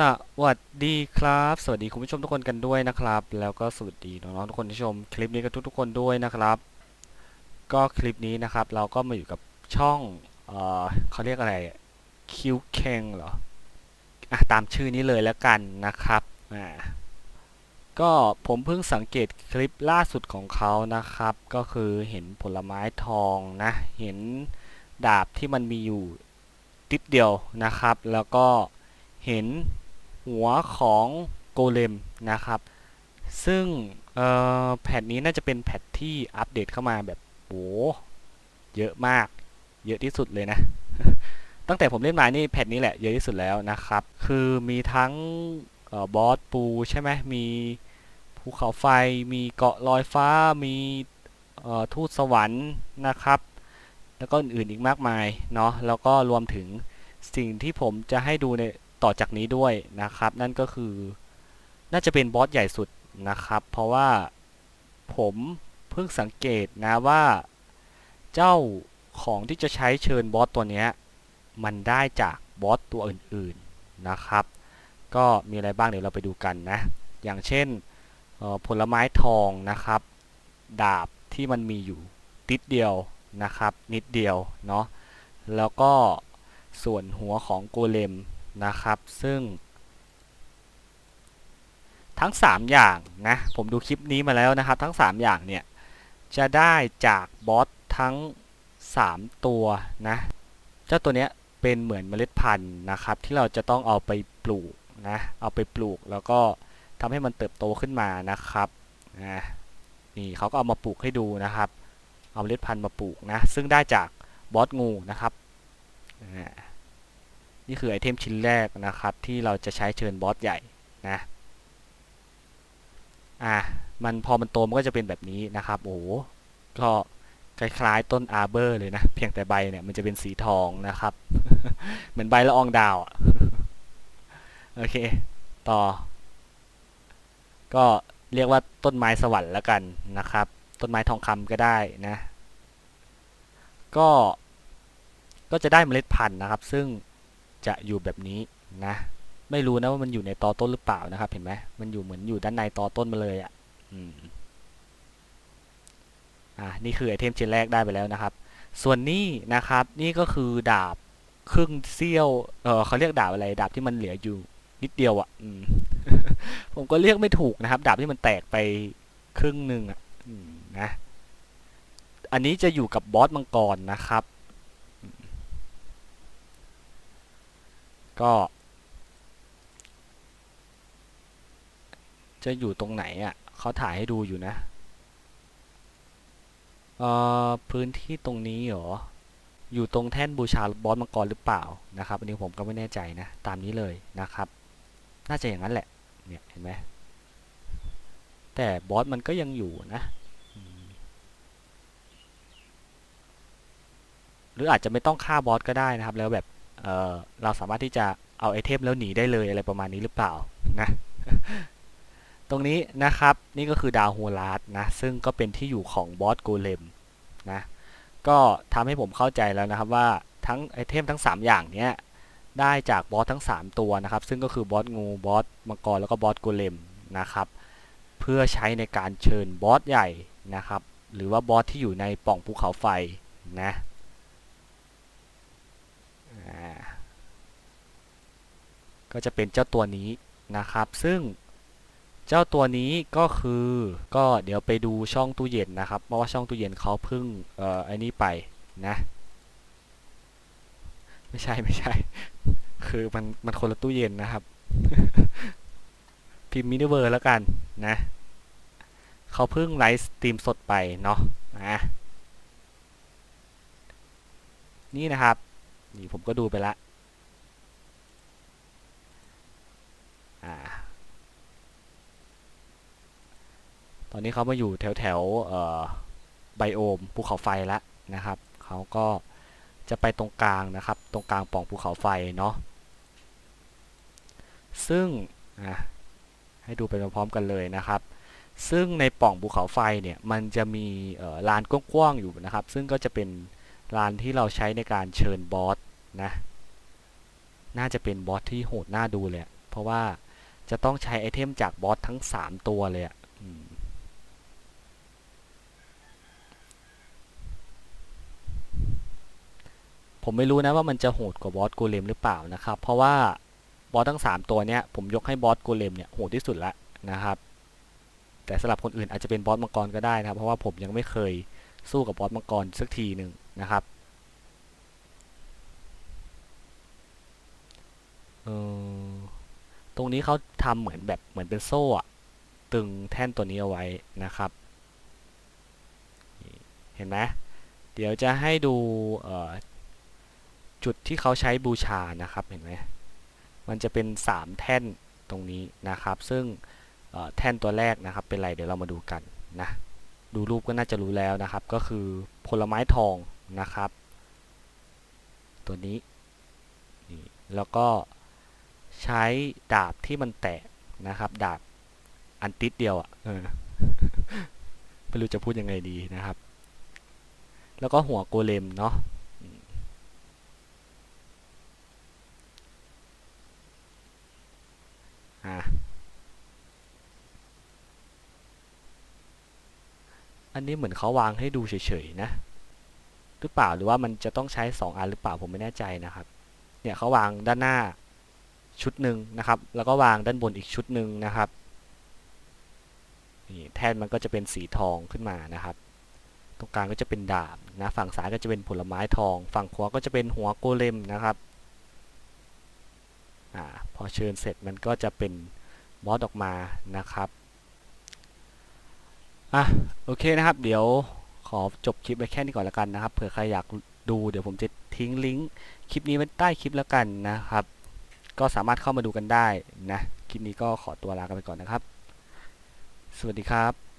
สวัสดีครับ สวัสดีคุณผู้ชมทุกคนกันด้วยนะครับ แล้วก็สวัสดีน้องๆทุกคนที่ชมคลิปนี้กันทุกๆคนด้วยนะครับ ก็คลิปนี้นะครับเราก็มาอยู่กับช่องเออเขาเรียกอะไรคิวเคงเหรออะตามชื่อนี้เลยแล้วกันนะครับอ่าก็ผมเพิ่งสังเกตคลิปล่าสุดของเขานะครับ ก็คือเห็นผลไม้ทองนะ เห็นดาบที่มันมีอยู่ติดเดียวนะครับ แล้วก็เห็น หัวของโกเลมนะครับ ซึ่งเอ่อแพทนี้น่าจะเป็นแพทที่อัปเดตเข้ามาแบบโหเยอะมาก เยอะที่สุดเลยนะ ตั้งแต่ผมเล่นมานี่แพทนี้แหละเยอะที่สุดแล้วนะครับ คือมีทั้งออบอสปูใช่ไหมมีภูเขาไฟ มีเกาะลอยฟ้า มีทูตสวรรค์นะครับ แล้วก็อื่นๆอีกมากมายเนาะ แล้วก็รวมถึงสิ่งที่ผมจะให้ดูใน ต่อจากนี้ด้วยนะครับ นั่นก็คือน่าจะเป็นบอสใหญ่สุดนะครับ เพราะว่าผมเพิ่งสังเกตนะว่าเจ้าของที่จะใช้เชิญบอสตัวนี้มันได้จากบอสตัวอื่นๆนะครับ ก็มีอะไรบ้างเดี๋ยวเราไปดูกันนะ อย่างเช่นผลไม้ทองนะครับ ดาบที่มันมีอยู่ติดเดียวนะครับ นิดเดียวเนาะแล้วก็ส่วนหัวของโกเลม นะครับ ซึ่ง ทั้ง 3 อย่างนะผมดูคลิปนี้มาแล้วนะครับ ทั้ง 3 อย่างเนี่ย จะได้จากบอสทั้ง 3 ตัวนะเจ้าตัวเนี้ยเป็นเหมือนเมล็ดพันธุ์นะครับ ที่เราจะต้องเอาไปปลูกนะเอาไปปลูกแล้วก็ทำให้มันเติบโตขึ้นมานะครับนะนี่เขาก็เอามาปลูกให้ดูนะครับ เอาเมล็ดพันธุ์มาปลูกนะ ซึ่งได้จากบอสงูนะครับ อ่า นี่คือไอเทมชิ้นแรกนะครับ ที่เราจะใช้เชิญบอสใหญ่นะอะมันพอมันโตมันก็จะเป็นแบบนี้นะครับโอ้ก็คล้ายๆต้นอาร์เบอร์เลยนะ เพียงแต่ใบเนี่ยมันจะเป็นสีทองนะครับ เหมือนใบละอองดาวอะโอเค ต่อ ก็เรียกว่าต้นไม้สวรรค์แล้วกันนะครับ ต้นไม้ทองคำก็ได้นะ ก็ก็จะได้เมล็ดพันธุ์นะครับ ซึ่ง จะอยู่แบบนี้นะ ไม่รู้นะว่ามันอยู่ในตอต้นหรือเปล่านะครับ เห็นไหมมันอยู่เหมือนอยู่ด้านในตอต้นมาเลยอะ่ะอ่านี่คือไอเทมชิ้นแรกได้ไปแล้วนะครับ ส่วนนี้นะครับนี่ก็คือดาบครึ่งเสี้ยวเออเขาเรียกดาบอะไร ดาบที่มันเหลืออยู่นิดเดียวอะ่ะผมก็เรียกไม่ถูกนะครับ ดาบที่มันแตกไปครึ่งหนึ่งอะนะอันนี้จะอยู่กับบอสมังกรนะครับ ก็ จะอยู่ตรงไหนอะเขาถ่ายให้ดูอยู่นะเอ่อพื้นที่ตรงนี้เหรอ อยู่ตรงแท่นบูชาบอสมังกรหรือเปล่านะครับ อันนี้ผมก็ไม่แน่ใจนะ ตามนี้เลยนะครับ น่าจะอย่างนั้นแหละ เนี่ยเห็นไหมแต่บอสมันก็ยังอยู่นะ หรืออาจจะไม่ต้องฆ่าบอสก็ได้นะครับ แล้วแบบ เเราสามารถที่จะเอาไอเทมแล้วหนีได้เลยอะไรประมาณนี้หรือเปล่านะตรงนี้นะครับนี่ก็คือดาวโฮลาร์ดนะซึ่งก็เป็นที่อยู่ของบอสโกเลมนะก็ทำให้ผมเข้าใจแล้วนะครับว่าทั้งไอเทมทั้ง 3 อย่างเนี้ยได้จากบอสทั้ง 3 ตัวนะครับ ซึ่งก็คือบอสงูบอสมังกรแล้วก็บอสโกเลมนะครับเพื่อใช้ในการเชิญบอสใหญ่นะครับหรือว่าบอสที่อยู่ในป่องภูเขาไฟนะอ่า ก็จะเป็นเจ้าตัวนี้นะครับ ซึ่งเจ้าตัวนี้ก็คือก็เดี๋ยวไปดูช่องตู้เย็นนะครับ เพราะว่าช่องตู้เย็นเขาเพิ่งเอ่อไอ้นี่ไปนะ ไม่ใช่ไม่ใช่ คือมันมันคนละตู้เย็นนะครับ พิมพ์มินิเวอร์แล้วกันนะเขาเพิ่งไลฟ์สตรีมสดไปเนาะนะนี่นะครับ นี่ผมก็ดูไปละ อ่าตอนนี้เขามาอยู่แถวแถวไบโอมภูเขาไฟแล้วนะครับเขาก็จะไปตรงกลางนะครับ ตรงกลางป่องภูเขาไฟเนาะซึ่งให้ดูไปพร้อมๆกันเลยนะครับ ซึ่งในป่องภูเขาไฟเนี่ยมันจะมีลานกว้างๆอยู่นะครับ ซึ่งก็จะเป็นลานที่เราใช้ในการเชิญบอสนะน่าจะเป็นบอสที่โหดน่าดูเลยเพราะว่า จะต้องใช้ไอเทมจากบอสทั้ง 3 ตัวเลยอะผมไม่รู้นะว่ามันจะโหดกว่าบอสโกเลมหรือเปล่านะครับ เพราะว่าบอสทั้ง 3 ตัวเนี้ยผมยกให้บอสโกเลมเนี่ยโหดที่สุดละนะครับ แต่สำหรับคนอื่นอาจจะเป็นบอสมังกรก็ได้นะครับ เพราะว่าผมยังไม่เคยสู้กับบอสมังกรสักทีหนึ่งนะครับเออ ตรงนี้เขาทำเหมือนแบบเหมือนเป็นโซ่อะตึงแท่นตัวนี้เอาไว้นะครับ เห็นไหมเดี๋ยวจะให้ดูจุดที่เขาใช้บูชานะครับเห็นไหมมันจะเป็น 3 แท่นตรงนี้นะครับ ซึ่งแท่นตัวแรกนะครับเป็นไรเดี๋ยวเรามาดูกันนะดูรูปก็น่าจะรู้แล้วนะครับ ก็คือผลไม้ทองนะครับ ตัวนี้นี่แล้วก็ ใช้ดาบที่มันแตกนะครับ ดาบอันติดเดียวอะ่ะไม่รู้จะพูดยังไงดีนะครับ แล้วก็หัวโกเลมเนาะอืมอะอันนี้เหมือนเขาวางให้ดูเฉยๆนะ หรือเปล่าหรือว่ามันจะต้องใช้ 2 อันหรือเปล่าผมไม่แน่ใจนะครับ เนี่ยเขาวางด้านหน้า ชุดหนึ่งนะครับ แล้วก็วางด้านบนอีกชุดหนึ่งนะครับนี่แท่นมันก็จะเป็นสีทองขึ้นมานะครับ ตรงกลางก็จะเป็นดาบนะฝั่งซ้ายก็จะเป็นผลไม้ทอง ฝั่งขวาก็จะเป็นหัวโกเลมนะครับอ่าพอเชิญเสร็จมันก็จะเป็นบอสออกมานะครับอะโอเคนะครับ เดี๋ยวขอจบคลิปไปแค่นี้ก่อนแล้วกันนะครับเผื่อใครอยากดูเดี๋ยวผมจะทิ้งลิงก์คลิปนี้ไว้ใต้คลิปแล้วกันนะครับ ก็สามารถเข้ามาดูกันได้นะ คลิปนี้ก็ขอตัวลากันไปก่อนนะครับ สวัสดีครับ